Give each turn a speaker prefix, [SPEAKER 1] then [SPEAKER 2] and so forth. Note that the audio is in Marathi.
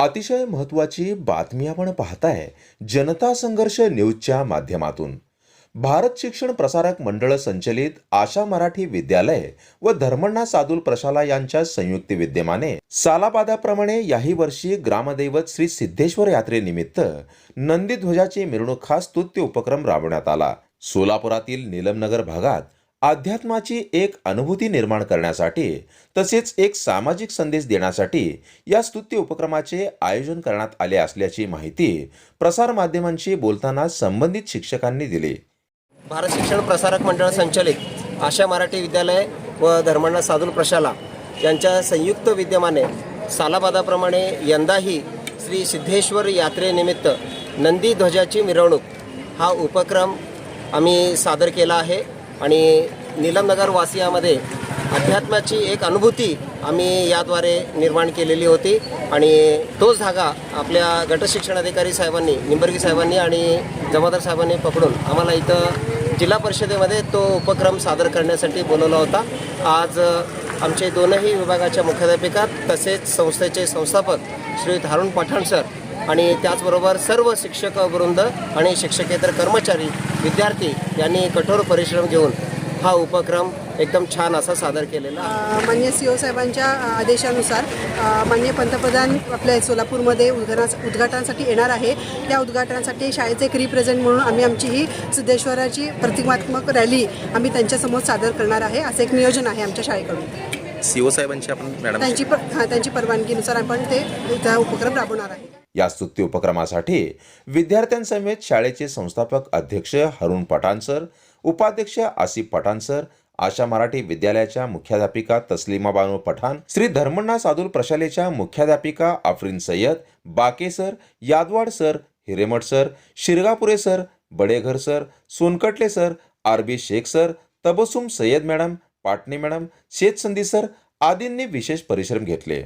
[SPEAKER 1] अतिशय महत्त्वाची बातमी आपण पाहताय जनता संघर्ष न्यूजच्या माध्यमातून. भारत शिक्षण प्रसारक मंडळ संचलित आशा मराठी विद्यालय व धर्मण्णा सादुल प्रशाला यांच्या संयुक्त विद्यमाने सालाबादाप्रमाणे याही वर्षी ग्रामदैवत श्री सिद्धेश्वर यात्रेनिमित्त नंदीध्वजाची मिरवणूक खास स्तुत्य उपक्रम राबवण्यात आला. सोलापुरातील नीलमनगर भागात अध्यात्माची एक अनुभूती निर्माण करण्यासाठी तसेच एक सामाजिक संदेश देण्यासाठी या स्तुत्य उपक्रमाचे आयोजन करण्यात आले असल्याची माहिती प्रसारमाध्यमांशी बोलताना संबंधित शिक्षकांनी दिली.
[SPEAKER 2] भारत शिक्षण प्रसारक मंडळ संचालित आशा मराठी विद्यालय व धर्मण्णा साधुल प्रशाला यांच्या संयुक्त विद्यमाने सालाबादाप्रमाणे यंदाही श्री सिद्धेश्वर यात्रेनिमित्त नंदी ध्वजाची मिरवणूक हा उपक्रम आम्ही सादर केला आहे. आणि निलमनगर वासियामध्ये अध्यात्माची एक अनुभूती आम्ही याद्वारे निर्माण केलेली होती. आणि तोच धागा आपल्या गटशिक्षण अधिकारी साहेबांनी निंबर्गी साहेबांनी आणि जमादार साहेबांनी पकडून आम्हाला इथं जिल्हा परिषदेमध्ये तो उपक्रम सादर करण्यासाठी बोलवला होता. आज आमचे दोनही विभागाच्या मुख्याध्यापिका तसेच संस्थेचे संस्थापक श्री धारुण पठाण सर आणि त्याचबरोबर सर्व शिक्षक वृंद आणि शिक्षकेतर कर्मचारी विद्यार्थी यांनी कठोर परिश्रम घेऊन हा उपक्रम एकदम छान असा सादर केलेला
[SPEAKER 3] माननीय सी ओ साहेबांच्या आदेशानुसार अ, माननीय पंतप्रधान आपल्या सोलापूरमध्ये उद्घाटना उद्घाटनासाठी येणार आहे. त्या उद्घाटनासाठी शाळेचे एक रिप्रेझेंट म्हणून आम्ही आमची ही सिद्धेश्वराची प्रतिमात्मक रॅली आम्ही त्यांच्यासमोर सादर करणार आहे. असं एक नियोजन आहे आमच्या शाळेकडून.
[SPEAKER 4] सीओ साहेबांची आपण मॅडम
[SPEAKER 3] त्यांची प हां त्यांची परवानगीनुसार आपण ते त्या उपक्रम राबवणार आहे.
[SPEAKER 1] या स्तुत्य उपक्रमासाठी विद्यार्थ्यांसमेत शाळेचे संस्थापक अध्यक्ष हरुण पठाण सर उपाध्यक्ष आसिफ पठाण सर आशा मराठी विद्यालयाच्या मुख्याध्यापिका तस्लिमा बानो पठाण श्री धर्मण्णा सादुल प्रशालेच्या मुख्याध्यापिका Afrin Sayyad Bake sir Yadavad sir Hiremath sir Shirgapure sir Badeghar sir Sonkatle sir R B Shaikh sir Tabassum Sayyad madam Patne madam शेत संधी सर आदींनी विशेष परिश्रम घेतले.